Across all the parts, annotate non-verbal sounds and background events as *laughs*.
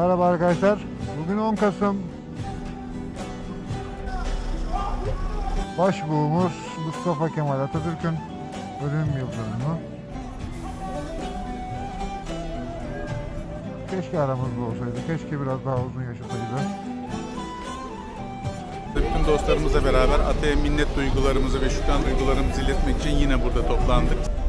Merhaba arkadaşlar. Bugün 10 Kasım. Başbuğumuz Mustafa Kemal Atatürk'ün ölüm yıl dönümü. Keşke aramızda olsaydı. Keşke biraz daha uzun yaşasaydı. Bütün dostlarımızla beraber Atay'a minnet duygularımızı ve şükran duygularımızı iletmek için yine burada toplandık.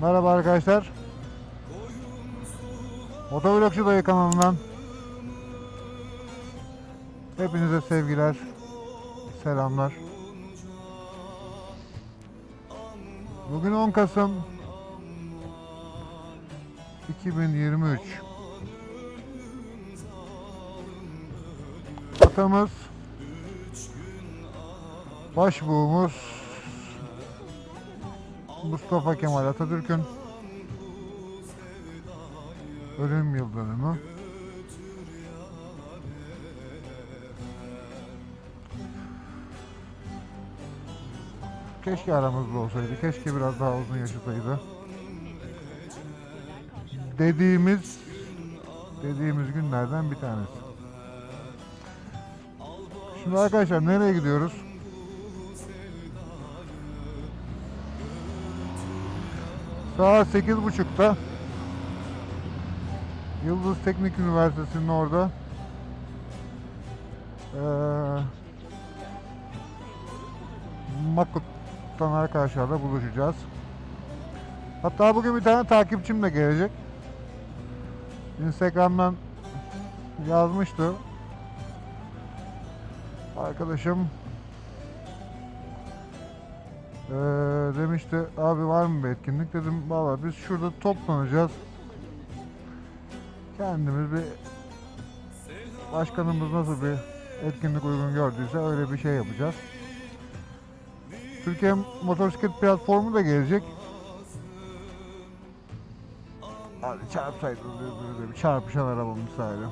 Merhaba arkadaşlar. Motovlogcu Dayı kanalından Hepinize sevgiler, selamlar. Bugün 10 Kasım 2023. Atamız Başbuğumuz Mustafa Kemal Atatürk'ün ölüm yıl dönümü. Keşke aramızda olsaydı. Keşke biraz daha uzun yaşasaydı. Dediğimiz dediğimiz günlerden bir tanesi. Şimdi arkadaşlar nereye gidiyoruz? Saat 8.30'da Yıldız Teknik Üniversitesi'nin orada eee Makut'tan arkadaşlarla buluşacağız. Hatta bugün bir tane takipçim de gelecek. Instagram'dan yazmıştı. Arkadaşım eee, demişti abi var mı bir etkinlik dedim valla biz şurada toplanacağız. Kendimiz bir başkanımız nasıl bir etkinlik uygun gördüyse öyle bir şey yapacağız. Türkiye Motosiklet Platformu da gelecek. Hadi çarpsaydın birbirine bir çarpışan araba misali.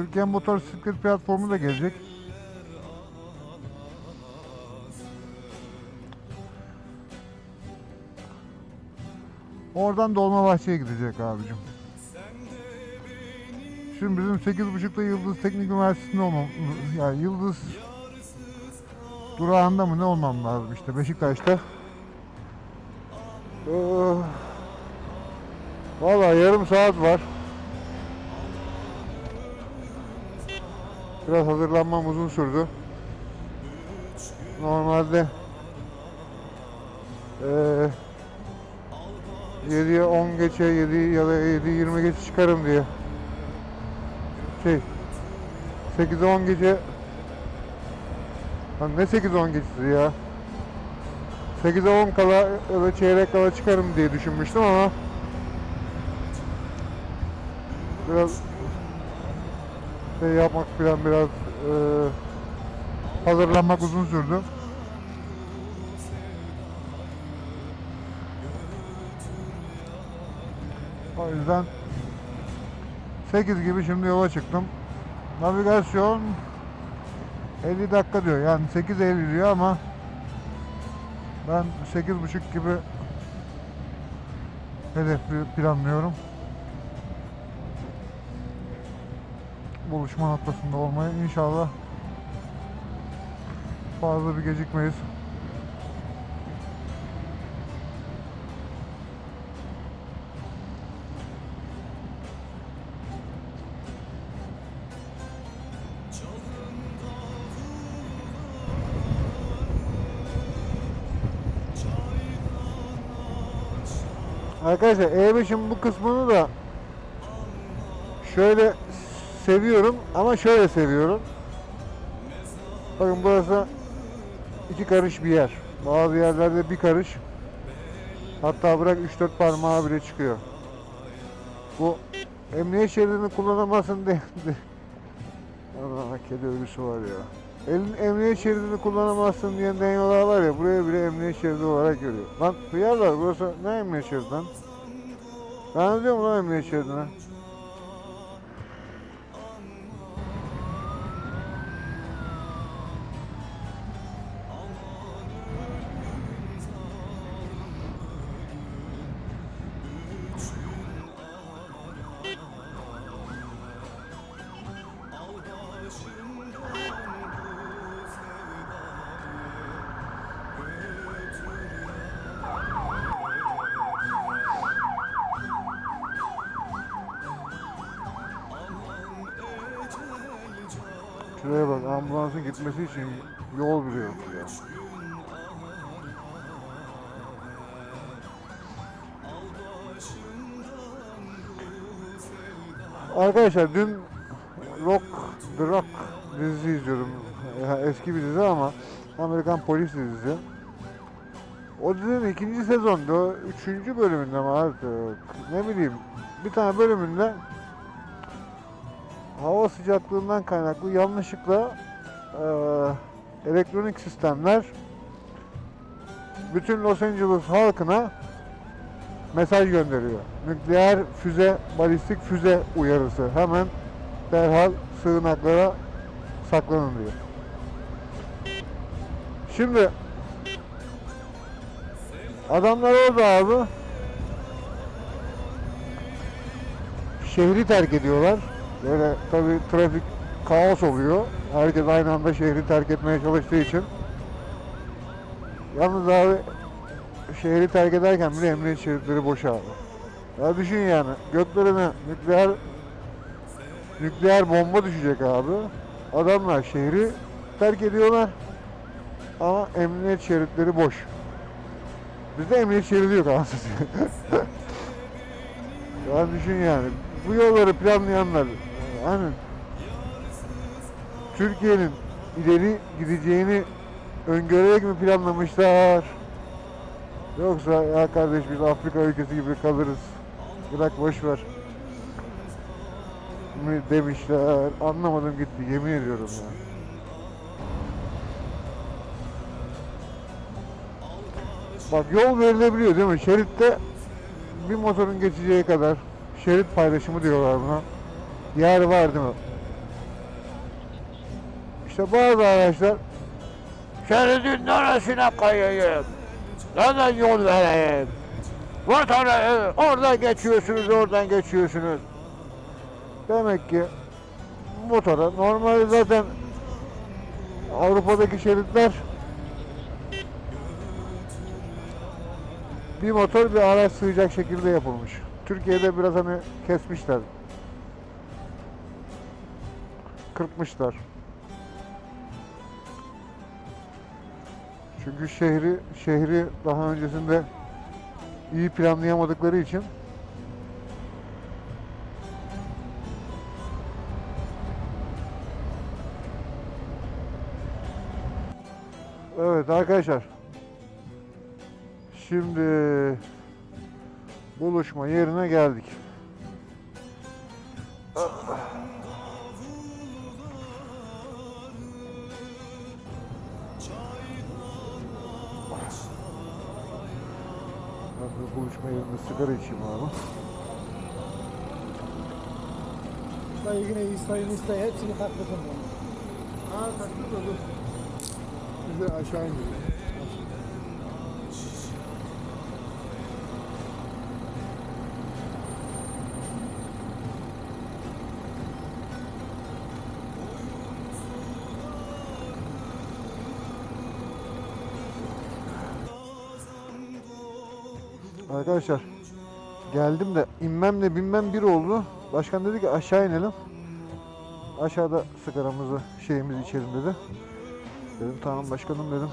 Türkiye Motosiklet Platformu da gelecek. Oradan Dolmabahçe'ye gidecek abicim. Şimdi bizim 8.30'da Yıldız Teknik Üniversitesi'nde olmam, yani Yıldız durağında mı ne olmam lazım işte Beşiktaş'ta. Ee, Valla yarım saat var. Biraz hazırlanmam uzun sürdü. Normalde eee 7'ye 10 geçe 7 ya da 7 20 geçe çıkarım diye şey 8'e 10 gece Lan ne 8'e 10 geçesi ya 8'e 10 kala ya da çeyrek kala çıkarım diye düşünmüştüm ama biraz şey yapmak falan biraz e, hazırlanmak uzun sürdü. O yüzden 8 gibi şimdi yola çıktım. Navigasyon 50 dakika diyor. Yani 8.50 diyor ama ben 8.30 gibi hedef planlıyorum. Buluşma noktasında olmayı inşallah fazla bir gecikmeyiz. Arkadaşlar E5'in bu kısmını da şöyle seviyorum ama şöyle seviyorum. Bakın burası iki karış bir yer. Bazı yerlerde bir karış. Hatta bırak 3-4 parmağı bile çıkıyor. Bu emniyet şeridini kullanamazsın diye. *laughs* Ana kedi ölüsü var ya. Elin emniyet şeridini kullanamazsın diyen deniyorlar var ya buraya bile emniyet şeridi olarak görüyor. Lan hıyarlar burası ne emniyet şeridi lan? Ben diyorum lan emniyet şeridine. Ambulansın gitmesi için yol bile ya. Arkadaşlar dün Rock The Rock dizisi izliyordum. Eski bir dizi ama Amerikan polis dizisi. O dizinin ikinci sezonda, üçüncü bölümünde mi artık ne bileyim bir tane bölümünde hava sıcaklığından kaynaklı yanlışlıkla eee, elektronik sistemler bütün Los Angeles halkına mesaj gönderiyor. Nükleer füze, balistik füze uyarısı. Hemen derhal sığınaklara saklanın diyor. Şimdi adamlar orada abi şehri terk ediyorlar. Böyle tabi trafik kaos oluyor. Herkes aynı anda şehri terk etmeye çalıştığı için. Yalnız abi şehri terk ederken bile emniyet şeritleri boş abi. Ya düşün yani göklerine nükleer nükleer bomba düşecek abi. Adamlar şehri terk ediyorlar ama emniyet şeritleri boş. Bizde emniyet şeridi yok anasını *laughs* satayım. Ya düşün yani. Bu yolları planlayanlar hani Türkiye'nin ileri gideceğini öngörerek mi planlamışlar? Yoksa ya kardeş biz Afrika ülkesi gibi kalırız. Bırak boş ver. Mi demişler. Anlamadım gitti yemin ediyorum ya. Bak yol verilebiliyor değil mi? Şeritte bir motorun geçeceği kadar şerit paylaşımı diyorlar buna. Yer var değil mi? İşte bazı araçlar şeridin neresine kayayım? Neden yol vereyim? Motoru oradan geçiyorsunuz, oradan geçiyorsunuz. Demek ki motora normalde zaten Avrupa'daki şeritler bir motor bir araç sığacak şekilde yapılmış. Türkiye'de biraz hani kesmişler. Kırpmışlar. Çünkü şehri şehri daha öncesinde iyi planlayamadıkları için Evet arkadaşlar. Şimdi buluşma yerine geldik. Ben de buluşma yerinde sigara içeyim abi. Dayı yine İsa'yı İsa'yı hepsini katladım bunu. Ha takıldı dur. Bizi aşağı indir. Arkadaşlar geldim de inmemle binmem bir oldu. Başkan dedi ki aşağı inelim. Aşağıda sigaramızı şeyimizi içelim dedi. Dedim tamam başkanım dedim.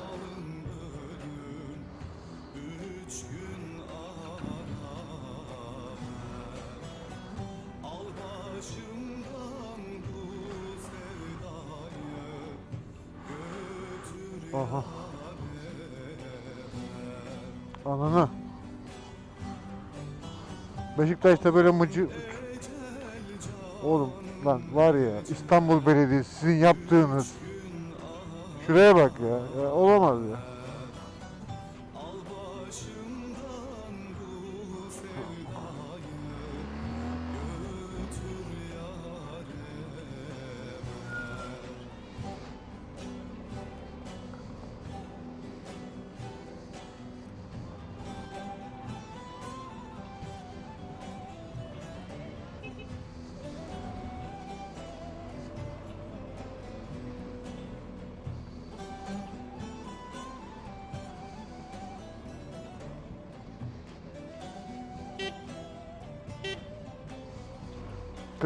Aha. Ananı. Beşiktaş'ta böyle mıcı... Oğlum lan var ya İstanbul Belediyesi sizin yaptığınız Şuraya bak ya. ya olamaz ya.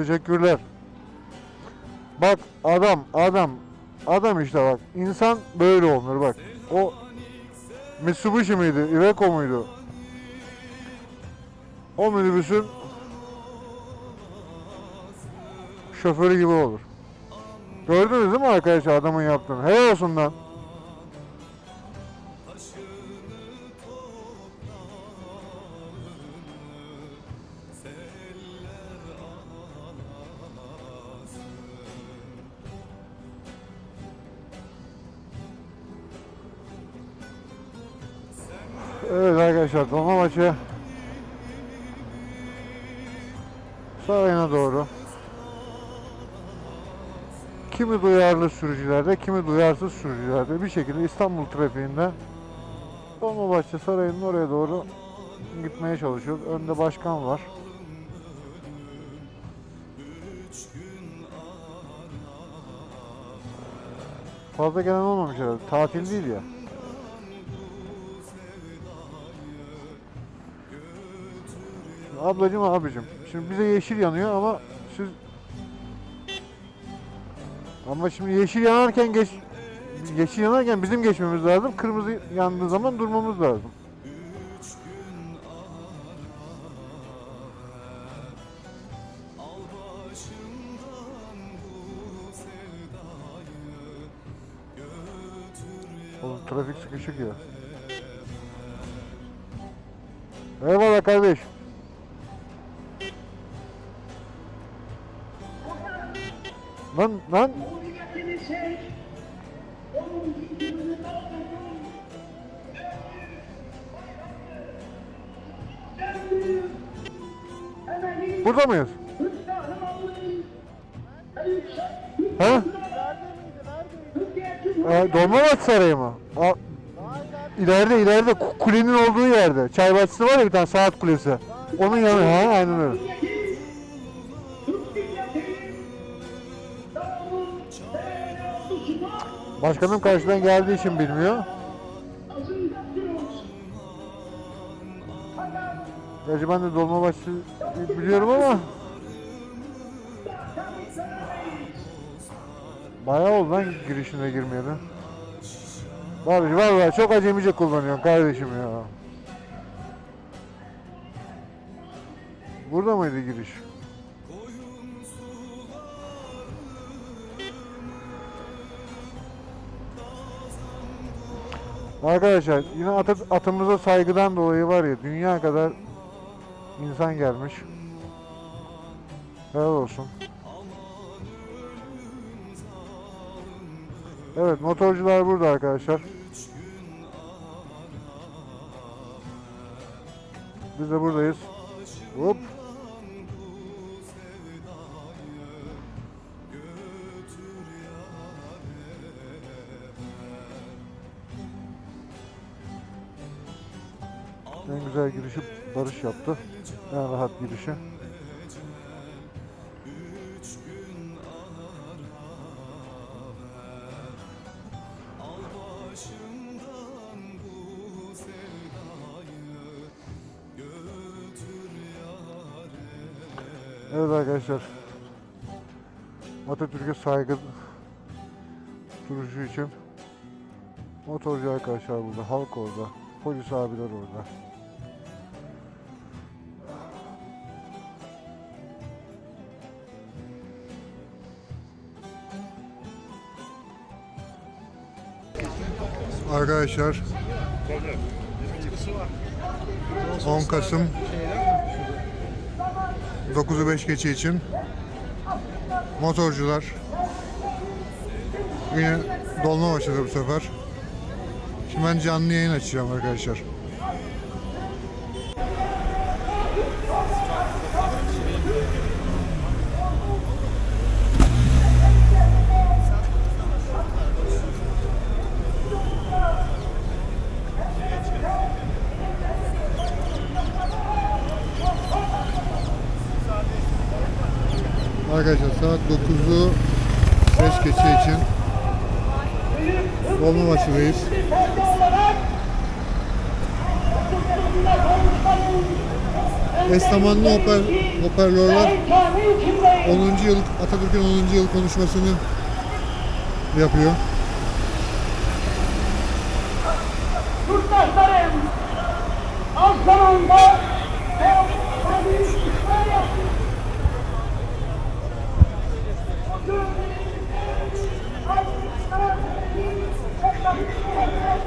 Teşekkürler. Bak adam adam adam işte bak insan böyle olunur bak. O Mitsubishi miydi? Iveco muydu? O minibüsün şoförü gibi olur. Gördünüz değil mi arkadaşlar adamın yaptığını? Helal olsun lan. Arkadaşlar Dolmabahçe sarayına doğru kimi duyarlı sürücülerde kimi duyarsız sürücülerde bir şekilde İstanbul trafiğinde Dolmabahçe Sarayı'nın oraya doğru gitmeye çalışıyoruz. Önde başkan var. Fazla gelen olmamış herhalde. Tatil değil ya. Ablacım abicim. Şimdi bize yeşil yanıyor ama siz ama şimdi yeşil yanarken geç yeşil yanarken bizim geçmemiz lazım. Kırmızı yandığı zaman durmamız lazım. Oğlum trafik sıkışık ya. Eyvallah kardeş. Burada mıyız? Ha? Ee, Dolmabahçe Sarayı mı? A- İleride ileride ku- kulenin olduğu yerde. Çay bahçesi var ya bir tane saat kulesi. Onun yanı ha aynen öyle. Başkanım karşıdan geldiği için bilmiyor. Gerçi ben de Dolmabahçe biliyorum ama Bayağı oldu lan girişine girmeyeli. Abi vallahi çok acemice kullanıyorsun kardeşim ya. Burada mıydı giriş? Arkadaşlar yine atı, atımıza saygıdan dolayı var ya dünya kadar insan gelmiş. Helal olsun. Evet motorcular burada arkadaşlar. Biz de buradayız. Hop. En güzel girişi Barış yaptı. En rahat girişi. Evet arkadaşlar. Atatürk'e saygı duruşu için motorcu arkadaşlar burada, halk orada, polis abiler orada. Arkadaşlar 10 Kasım 9'u 5 geçe için motorcular yine dolma başladı bu sefer. Şimdi ben canlı yayın açacağım arkadaşlar. Arkadaşlar saat 9'u 5 geçe için Dolmabahçe'deyiz. Eslamanlı hoper, hoparlörler 10. yıl Atatürk'ün 10. yıl konuşmasını yapıyor. Yurttaşlarım, az zamanda çok büyük işler yaptık. Bugün aydınlıklar hep tabii ki söylüyorum.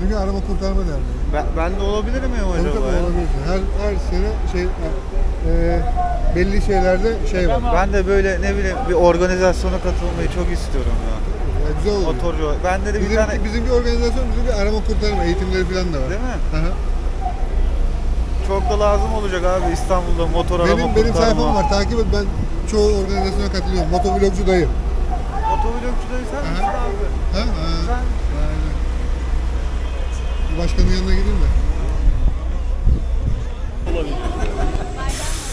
Çünkü arama kurtarma derneği. Ben, de olabilir miyim Tabii acaba? tabii ya? olabilirsin. Her, her sene şey e, belli şeylerde şey var. Ben de böyle ne bileyim bir organizasyona katılmayı çok istiyorum ya. Ya güzel oluyor. Motorcu. Bende de bir Bizim, tane bizim bir organizasyon, bizim bir arama kurtarma eğitimleri falan da var. değil mi? Hı hı. Çok da lazım olacak abi İstanbul'da motor arama Benim, benim kurtarma. sayfam var takip et ben çoğu organizasyona katılıyorum. Motovlogcu dayı. Motovlogçuları sen misin Aha. abi? Ha? ha. Sen Aynen. Bir Başkanın yanına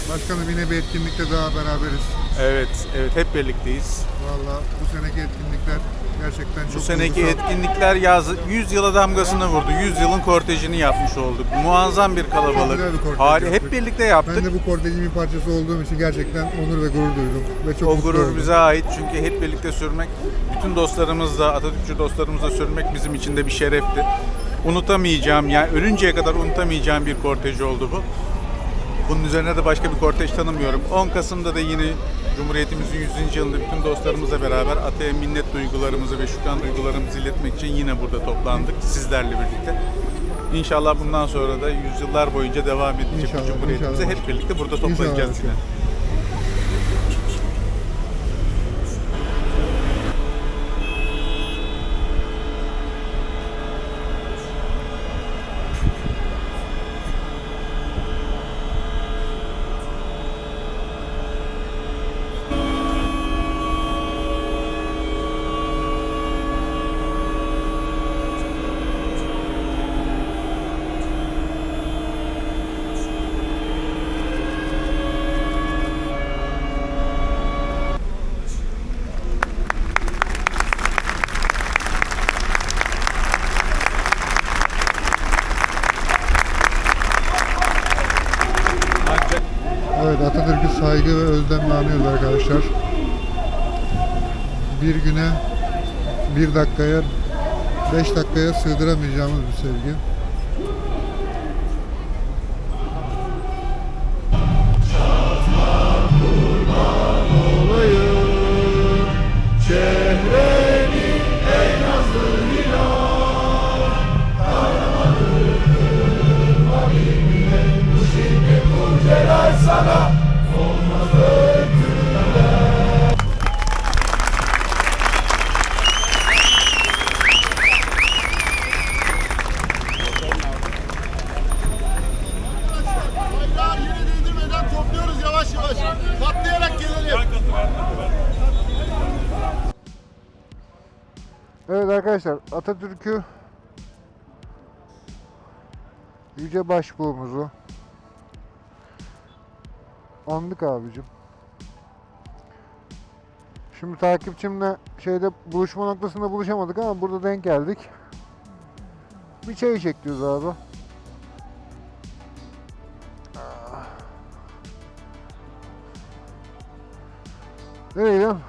Başkanım yine bir etkinlikte daha beraberiz. Evet, evet hep birlikteyiz. Valla bu seneki etkinlikler gerçekten çok Bu seneki duygusal. etkinlikler yaz 100 yıla damgasını vurdu. 100 yılın kortejini yapmış olduk. Muazzam bir kalabalık. güzel bir kortej Hari- yaptık. hep birlikte yaptık. Ben de bu kortejin bir parçası olduğum için gerçekten onur ve gurur duydum. Ve çok O mutlu gurur oldum. bize ait çünkü hep birlikte sürmek, bütün dostlarımızla, Atatürkçü dostlarımızla sürmek bizim için de bir şerefti. Unutamayacağım, yani ölünceye kadar unutamayacağım bir kortej oldu bu. Bunun üzerine de başka bir kortej tanımıyorum. 10 Kasım'da da yine Cumhuriyetimizin 100. yılında bütün dostlarımızla beraber Atay'a minnet duygularımızı ve şükran duygularımızı iletmek için yine burada toplandık sizlerle birlikte. İnşallah bundan sonra da yüzyıllar boyunca devam edecek İnşallah, inşallah. hep birlikte burada İnşallah toplanacağız başkanım. yine. Evet Atatürk'ü saygı ve özlemle anıyoruz arkadaşlar. Bir güne, bir dakikaya, beş dakikaya sığdıramayacağımız bir sevgi. Atatürk'ü Yüce Başbuğumuzu andık abicim. Şimdi takipçimle şeyde buluşma noktasında buluşamadık ama burada denk geldik. Bir çay içecek diyoruz abi. Nereye gidiyorsun?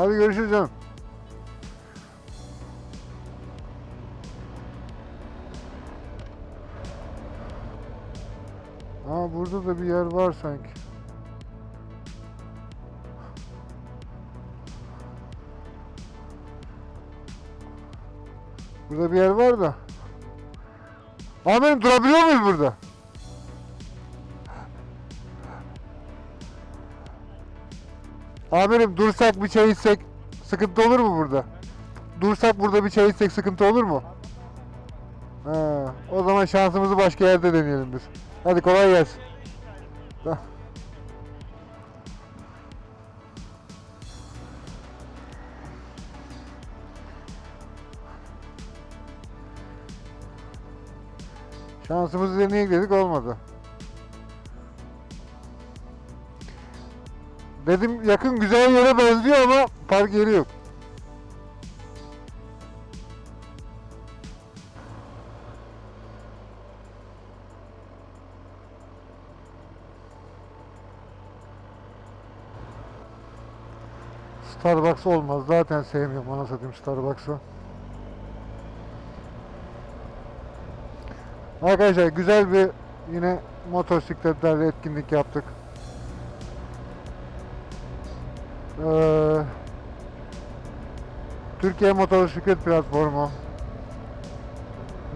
Hadi görüşürüz canım. Aa burada da bir yer var sanki. Burada bir yer var da. Amirim durabiliyor muyuz burada? Amirim dursak bir çay içsek sıkıntı olur mu burada? Dursak burada bir çay içsek sıkıntı olur mu? Ha, o zaman şansımızı başka yerde deneyelim biz. Hadi kolay gelsin. Şansımızı deneyek dedik olmadı. Dedim yakın güzel yere benziyor ama park yeri yok. Starbucks olmaz. Zaten sevmiyorum ana satayım Starbucks'ı. Arkadaşlar güzel bir yine motosikletlerle etkinlik yaptık. Ee, Türkiye Motosiklet Platformu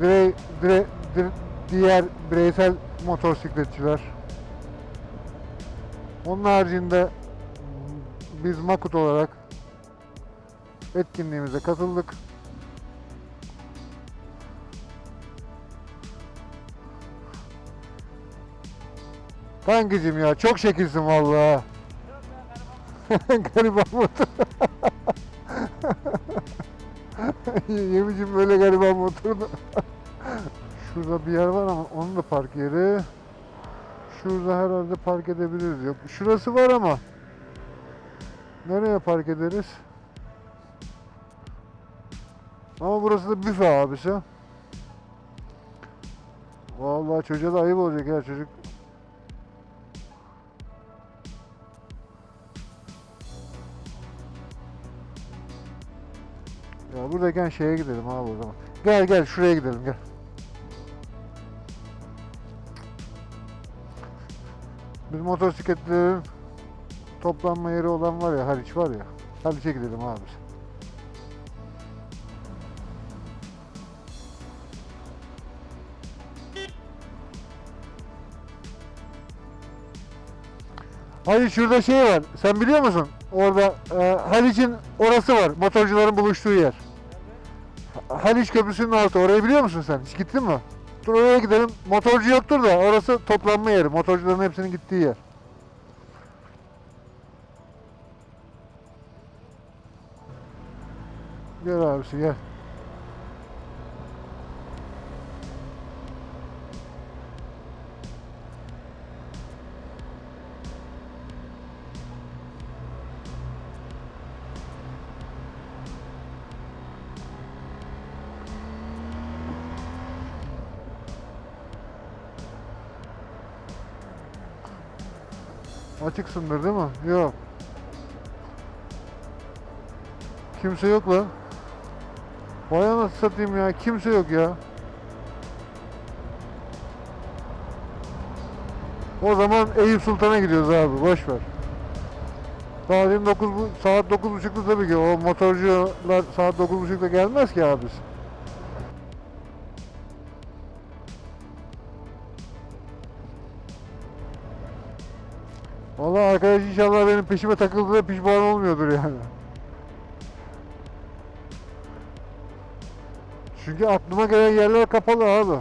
birey, dire- dir- diğer bireysel motosikletçiler onun haricinde biz Makut olarak etkinliğimize katıldık. Kankacım ya çok şekilsin vallahi. *laughs* gariban motor. *laughs* Yemicim böyle gariban motorunu. *laughs* Şurada bir yer var ama onun da park yeri. Şurada herhalde park edebiliriz. Yok şurası var ama. Nereye park ederiz? Ama burası da büfe abisi. Vallahi çocuğa da ayıp olacak ya çocuk. Ya buradayken şeye gidelim abi o zaman. Gel gel şuraya gidelim gel. Biz motosikletlerin toplanma yeri olan var ya Haliç var ya. Haliç'e gidelim abi. Hayır şurada şey var. Sen biliyor musun? Orada e, Haliç'in orası var. Motorcuların buluştuğu yer. Haliç Köprüsü'nün altı. Orayı biliyor musun sen? Hiç gittin mi? Dur oraya gidelim. Motorcu yoktur da orası toplanma yeri. Motorcuların hepsinin gittiği yer. Gel abisi gel. Açıksındır değil mi? Yok. Kimse yok lan. Vay anasını satayım ya. Kimse yok ya. O zaman Eyüp Sultan'a gidiyoruz abi. Boş ver. Saat 9 saat 9.30'da tabii ki o motorcular saat 9.30'da gelmez ki abi. İnşallah benim peşime takıldı da pişman olmuyordur yani. Çünkü aklıma gelen yerler kapalı abi.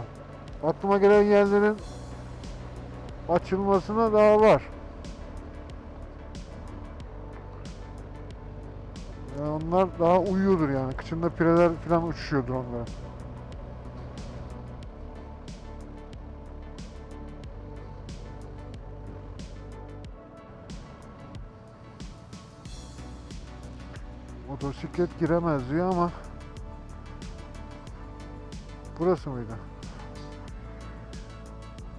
Aklıma gelen yerlerin açılmasına daha var. Yani onlar daha uyuyordur yani. Kıçında pireler falan uçuşuyordur onların. Motosiklet giremez diyor ama Burası mıydı?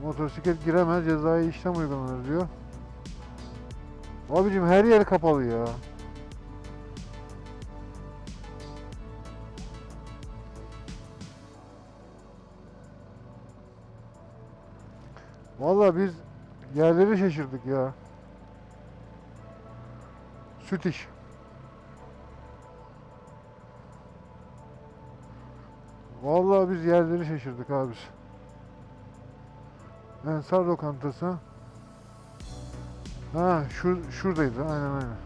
Motosiklet giremez cezai işlem uygulanır diyor. Abicim her yer kapalı ya. Vallahi biz yerleri şaşırdık ya. Süt iş. Vallahi biz yerleri şaşırdık abisi. Ensar lokantası. Ha şur şuradaydı aynen aynen.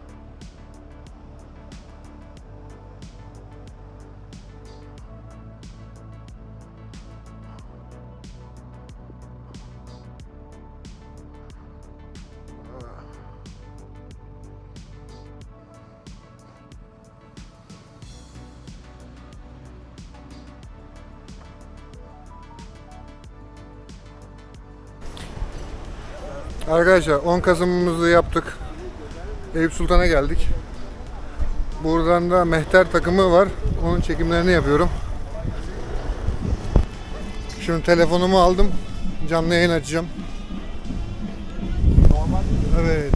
Arkadaşlar 10 Kasım'ımızı yaptık. Eyüp Sultan'a geldik. Buradan da Mehter takımı var. Onun çekimlerini yapıyorum. Şimdi telefonumu aldım. Canlı yayın açacağım. Evet.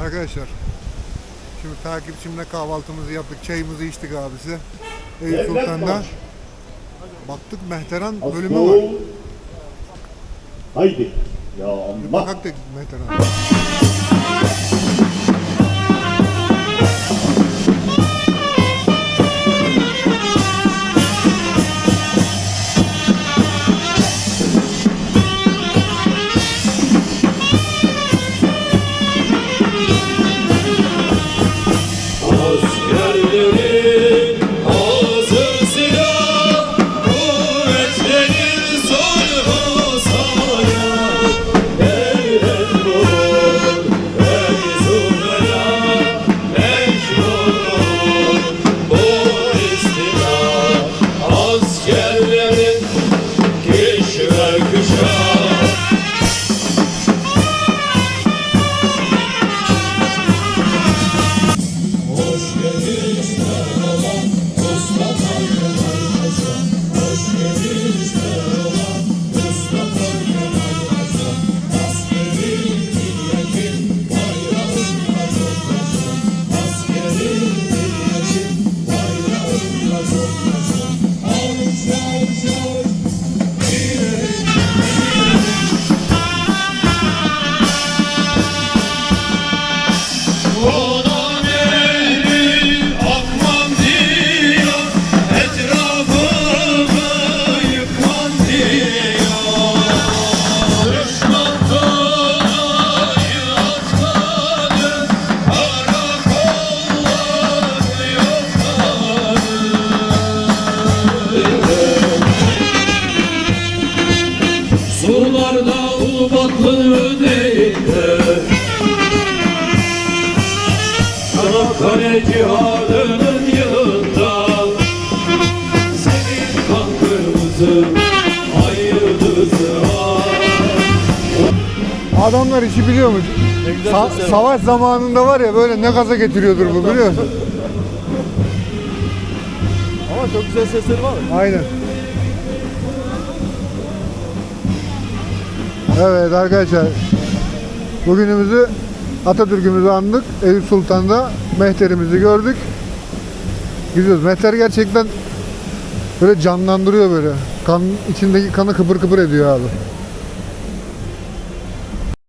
Arkadaşlar. Şimdi takipçimle kahvaltımızı yaptık. Çayımızı içtik abisi. Eyüp Sultan'da. Baktık Mehteran bölümü var. Haydi. Ya Bir Allah. bakak da Mehteran. Askerlerin cihadının yılında Senin kan kırmızı ay yıldızı Adamlar işi biliyormuş. Sa- savaş zamanında var ya böyle ne gaza getiriyordur bu biliyor musun? Ama çok güzel sesleri var. Aynen. Evet arkadaşlar. Bugünümüzü Atatürk'ümüzü andık. Eyüp Sultan'da Mehter'imizi gördük. Gidiyoruz. Mehter gerçekten böyle canlandırıyor böyle. Kan içindeki kanı kıpır kıpır ediyor abi.